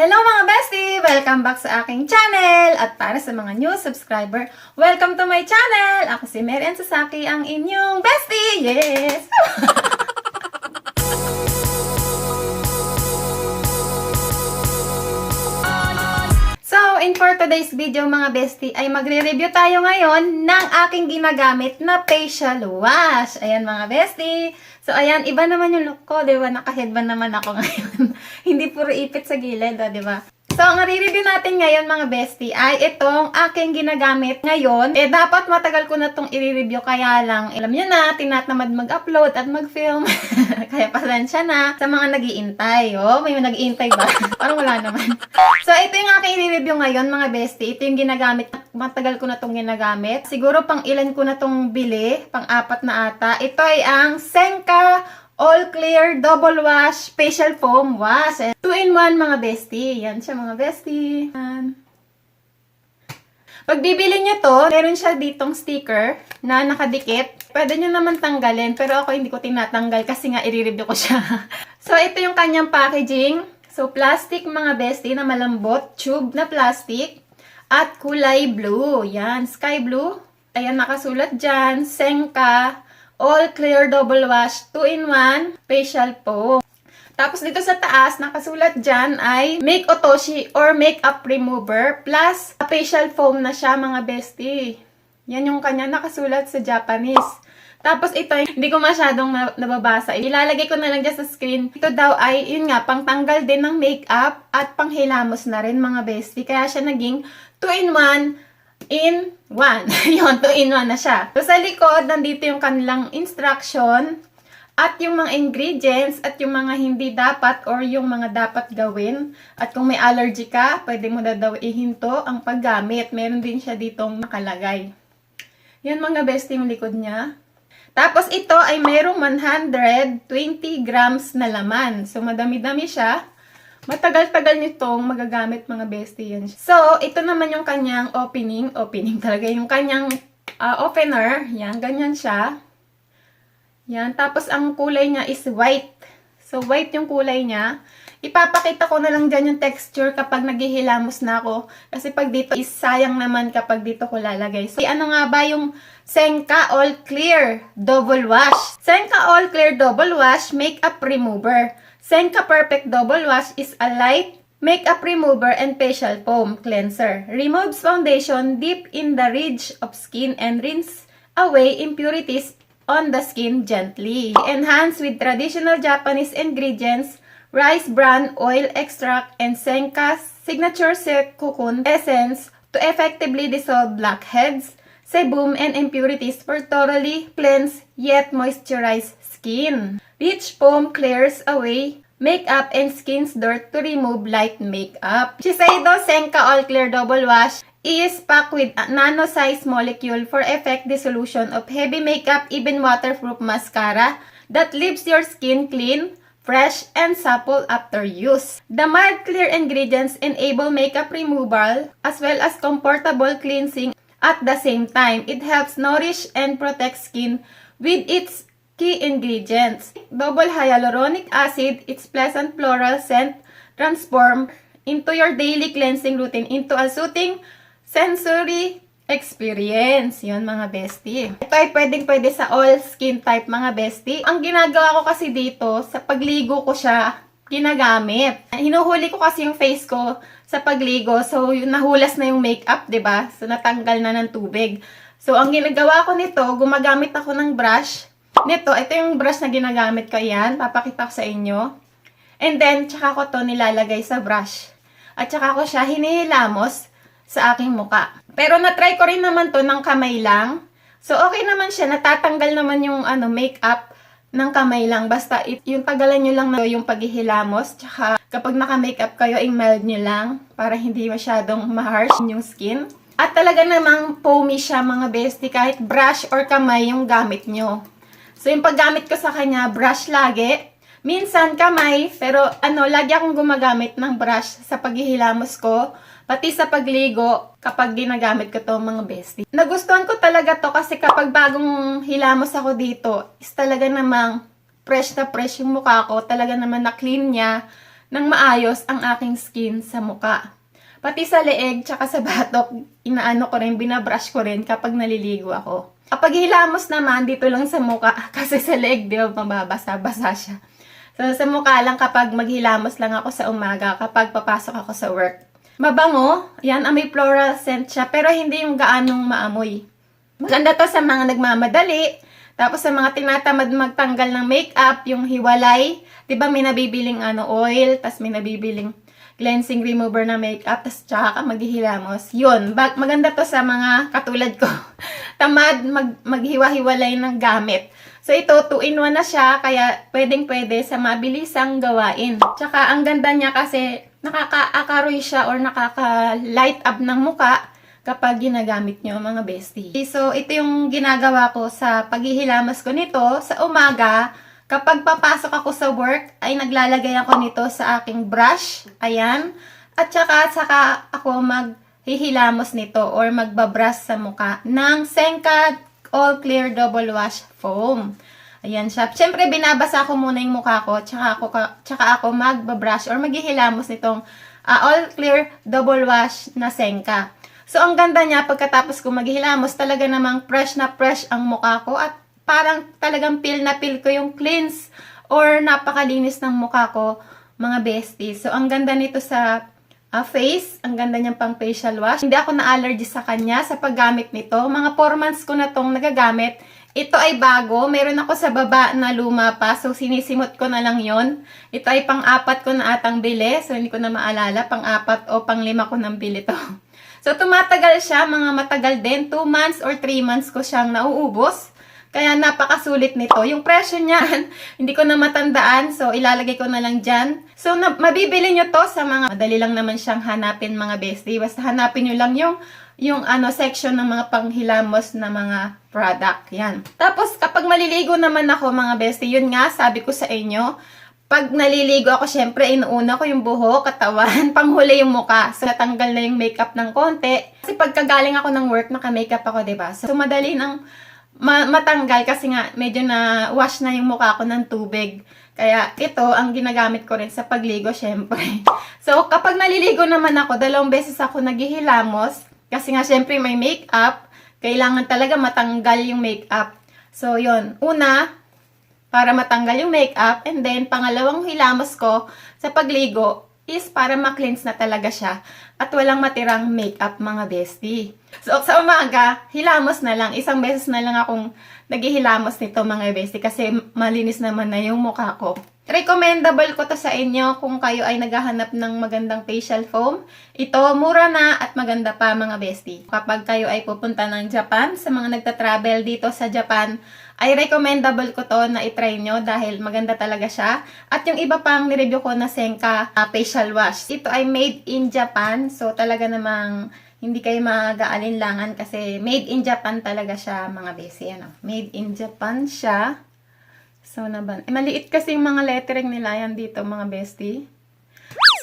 Hello mga bestie! Welcome back sa aking channel! At para sa mga new subscriber, welcome to my channel! Ako si Marian Sasaki, ang inyong bestie! Yes! in for today's video mga bestie, ay magre-review tayo ngayon ng aking ginagamit na facial wash. Ayan mga bestie. So, ayan, iba naman yung look ko, di ba? Naka-headband naman ako ngayon. Hindi puro ipit sa gilid, oh, di ba? So, ang re-review natin ngayon mga bestie ay itong aking ginagamit ngayon. Eh, dapat matagal ko na itong i-review kaya lang, alam nyo na, tinatamad mag-upload at mag-film. kaya pasensya na sa mga nag-iintay. Oh, may nag-iintay ba? Parang wala naman. So, ito yung aking i-review ngayon mga bestie. Ito yung ginagamit, matagal ko na itong ginagamit. Siguro pang ilan ko na itong bili, pang apat na ata. Ito ay ang Senka All Clear Double Wash Facial Foam Wash. 2-in-1 mga bestie. Yan siya mga bestie. Yan. Pag bibili nyo to, meron siya ditong sticker na nakadikit. Pwede nyo naman tanggalin, pero ako hindi ko tinatanggal kasi nga i-review ko siya. so, ito yung kanyang packaging. So, plastic mga bestie na malambot, tube na plastic, at kulay blue. Yan, sky blue. Ayan, nakasulat dyan, Senka, All Clear Double Wash, 2-in-1, facial foam. Tapos dito sa taas, nakasulat dyan ay Make Otoshi or Makeup Remover plus facial foam na siya mga bestie. Yan yung kanya nakasulat sa Japanese. Tapos ito, hindi ko masyadong na- nababasa. Ilalagay ko na lang dyan sa screen. Ito daw ay, yun nga, pangtanggal din ng makeup at panghilamos na rin mga bestie. Kaya siya naging 2-in-1 in 1. yun, 2-in-1 na siya. So sa likod, nandito yung kanilang instruction at yung mga ingredients at yung mga hindi dapat or yung mga dapat gawin. At kung may allergy ka, pwede mo na daw ihinto ang paggamit. Meron din siya ditong nakalagay. Yan mga bestie yung likod niya. Tapos ito ay mayroong 120 grams na laman. So madami-dami siya. Matagal-tagal nitong magagamit mga bestie yan. So, ito naman yung kanyang opening. Opening talaga. Yung kanyang ah, opener. Yan, ganyan siya. Yan. Tapos, ang kulay niya is white. So, white yung kulay niya. Ipapakita ko na lang dyan yung texture kapag naghihilamos na ako. Kasi pag dito is sayang naman kapag dito ko lalagay. So, ano nga ba yung Senka All Clear Double Wash? Senka All Clear Double Wash Makeup Remover. Senka Perfect Double Wash is a light makeup remover and facial foam cleanser. Removes foundation deep in the ridge of skin and rinse away impurities on the skin gently. Enhance with traditional Japanese ingredients, rice bran oil extract, and Senka's signature silk cocoon essence to effectively dissolve blackheads, sebum, and impurities for thoroughly cleansed yet moisturized skin. Rich foam clears away makeup and skin's dirt to remove light makeup. Shiseido Senka All Clear Double Wash is packed with nano-sized molecule for effect dissolution of heavy makeup, even waterproof mascara that leaves your skin clean, fresh, and supple after use. The mild clear ingredients enable makeup removal as well as comfortable cleansing at the same time. It helps nourish and protect skin with its key ingredients. Double hyaluronic acid, its pleasant floral scent transform into your daily cleansing routine into a soothing sensory experience. Yun mga bestie. Ito ay pwedeng pwede sa all skin type mga bestie. Ang ginagawa ko kasi dito, sa pagligo ko siya ginagamit. Hinuhuli ko kasi yung face ko sa pagligo. So, yung nahulas na yung makeup, ba So, natanggal na ng tubig. So, ang ginagawa ko nito, gumagamit ako ng brush. Nito, ito yung brush na ginagamit ko yan. Papakita ko sa inyo. And then, tsaka ko to nilalagay sa brush. At tsaka ko siya hinihilamos sa aking muka. Pero na-try ko rin naman to ng kamay lang. So, okay naman siya. Natatanggal naman yung ano, makeup ng kamay lang. Basta yung tagalan nyo lang na yung paghihilamos. Tsaka kapag naka-makeup kayo, i-meld nyo lang para hindi masyadong ma-harsh yung skin. At talaga namang foamy siya mga bestie kahit brush or kamay yung gamit nyo. So yung paggamit ko sa kanya, brush lagi. Minsan kamay, pero ano, lagi akong gumagamit ng brush sa paghihilamos ko. Pati sa pagligo, kapag ginagamit ko to mga bestie. Nagustuhan ko talaga to kasi kapag bagong hilamos ako dito, is talaga namang fresh na fresh yung mukha ko. Talaga naman na clean niya. ng maayos ang aking skin sa muka. Pati sa leeg, tsaka sa batok, inaano ko rin, binabrush ko rin kapag naliligo ako. Kapag hilamos naman, dito lang sa muka, kasi sa leeg, di ba, mababasa-basa siya. So, sa mukha lang kapag maghilamos lang ako sa umaga, kapag papasok ako sa work. Mabango, yan, amoy floral scent siya, pero hindi yung gaanong maamoy. Maganda to sa mga nagmamadali, tapos sa mga tinatamad magtanggal ng makeup, yung hiwalay, 'di ba may nabibiling ano oil, tapos may nabibiling cleansing remover na makeup, tapos tsaka ka maghihilamos. Yun, bag- maganda to sa mga katulad ko. Tamad mag maghiwa-hiwalay ng gamit. So ito, 2 in 1 na siya, kaya pwedeng pwede sa mabilisang gawain. Tsaka ang ganda niya kasi nakaka-akaroy siya or nakaka-light up ng muka kapag ginagamit nyo mga bestie. So, ito yung ginagawa ko sa paghihilamos ko nito sa umaga. Kapag papasok ako sa work, ay naglalagay ako nito sa aking brush. Ayan. At saka, saka ako maghihilamos nito or magbabrush sa muka ng Senka All Clear Double Wash Foam. Ayan siya. Siyempre, binabasa ko muna yung mukha ko, tsaka ako, ka- tsaka ako magbabrush or maghihilamos nitong ah, All Clear Double Wash na Senka. So, ang ganda niya, pagkatapos ko maghihilamos, talaga namang fresh na fresh ang mukha ko at parang talagang peel na peel ko yung cleanse or napakalinis ng mukha ko, mga besties. So, ang ganda nito sa ah, face, ang ganda niyang pang facial wash. Hindi ako na-allergy sa kanya sa paggamit nito. Mga 4 months ko na tong nagagamit. Ito ay bago. Meron ako sa baba na luma pa. So, sinisimot ko na lang yon. Ito ay pang-apat ko na atang bili. So, hindi ko na maalala. Pang-apat o pang-lima ko nang bili to. So, tumatagal siya. Mga matagal din. 2 months or 3 months ko siyang nauubos. Kaya napakasulit nito. Yung presyo niyan, hindi ko na matandaan. So, ilalagay ko na lang dyan. So, na, mabibili nyo to sa mga, madali lang naman siyang hanapin mga bestie. Basta hanapin nyo lang yung, yung ano, section ng mga panghilamos na mga product. Yan. Tapos, kapag maliligo naman ako mga bestie, yun nga, sabi ko sa inyo, pag naliligo ako, syempre, inuuna ko yung buhok, katawan, panghuli yung muka. So, natanggal na yung makeup ng konti. Kasi pagkagaling ako ng work, naka-makeup ako, 'di ba So, madali nang ma- matanggal kasi nga, medyo na wash na yung mukha ko ng tubig. Kaya, ito, ang ginagamit ko rin sa pagligo, syempre. So, kapag naliligo naman ako, dalawang beses ako naghihilamos. Kasi nga, syempre, may makeup. Kailangan talaga matanggal yung makeup. So, yon Una, para matanggal yung makeup. And then, pangalawang hilamos ko sa pagligo is para ma-cleanse na talaga siya at walang matirang makeup mga bestie. So, sa umaga, hilamos na lang. Isang beses na lang akong naghihilamos nito mga bestie kasi malinis naman na yung mukha ko. Recommendable ko to sa inyo kung kayo ay naghahanap ng magandang facial foam. Ito, mura na at maganda pa mga bestie. Kapag kayo ay pupunta ng Japan, sa mga nagta-travel dito sa Japan, ay recommendable ko to na itry nyo dahil maganda talaga siya. At yung iba pang nireview ko na Senka uh, facial wash. Ito ay made in Japan. So talaga namang hindi kayo mag-aalinlangan kasi made in Japan talaga siya mga besi. Ano? Made in Japan siya. So, naban. Eh, maliit kasi yung mga lettering nila yan dito, mga bestie.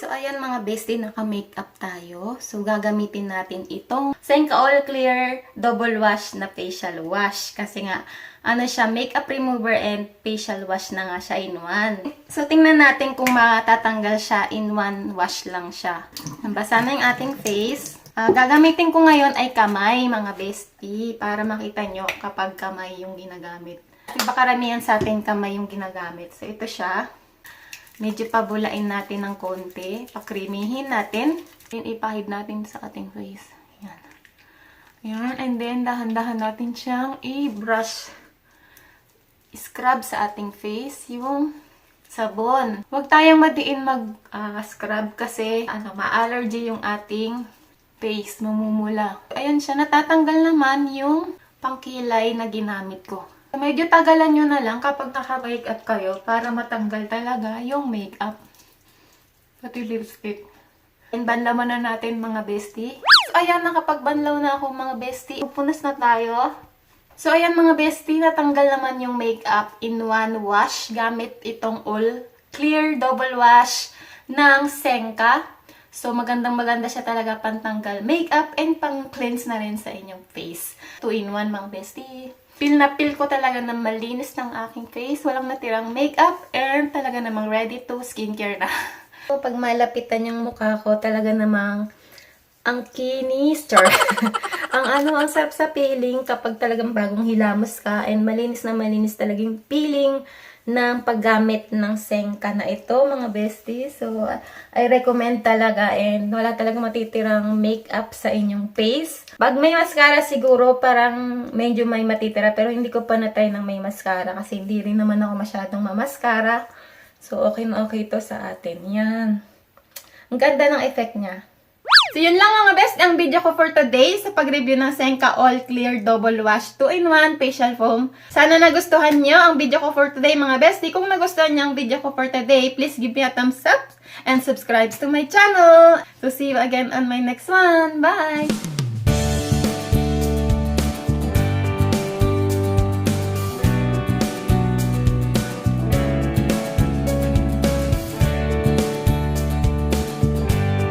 So, ayan mga bestie, naka-makeup tayo. So, gagamitin natin itong Senka All Clear Double Wash na facial wash. Kasi nga, ano siya, makeup remover and facial wash na nga siya in one. So, tingnan natin kung matatanggal siya in one wash lang siya. Nabasa na yung ating face. Ah, gagamitin ko ngayon ay kamay, mga bestie, para makita nyo kapag kamay yung ginagamit. Iba karamihan sa atin kamay yung ginagamit. So, ito siya. Medyo pabulain natin ng konti. Pakrimihin natin. Then, ipahid natin sa ating face. Yan. Yan. And then, dahan-dahan natin siyang i-brush. Scrub sa ating face yung sabon. Huwag tayong madiin mag-scrub kasi ano, ma-allergy yung ating face. Mamumula. Ayan siya. Natatanggal naman yung pangkilay na ginamit ko. Medyo tagalan nyo na lang kapag naka-makeup kayo para matanggal talaga yung makeup. Pati lipstick. And banlaman na natin mga bestie. So, ayan, nakapagbanlaw na ako mga bestie. Pupunas na tayo. So, ayan mga bestie, natanggal naman yung makeup in one wash gamit itong all clear double wash ng Senka. So, magandang maganda siya talaga pantanggal makeup and pang cleanse na rin sa inyong face. 2 in 1 mga bestie. Feel na feel ko talaga na malinis ng aking face. Walang natirang makeup and talaga namang ready to skincare na. Pag malapitan yung mukha ko, talaga namang ang kinis, char. ang ano, ang sarap sa feeling kapag talagang bagong hilamos ka and malinis na malinis talaga yung feeling ng paggamit ng Senka na ito, mga besties. So, I recommend talaga and wala talaga matitirang makeup sa inyong face. Pag may mascara siguro, parang medyo may matitira pero hindi ko pa na-try ng may mascara kasi hindi rin naman ako masyadong mamaskara. So, okay na okay to sa atin. Yan. Ang ganda ng effect niya. So, yun lang mga best ang video ko for today sa pag-review ng Senka All Clear Double Wash 2-in-1 Facial Foam. Sana nagustuhan nyo ang video ko for today mga bestie. Kung nagustuhan nyo ang video ko for today, please give me a thumbs up and subscribe to my channel. So, see you again on my next one. Bye!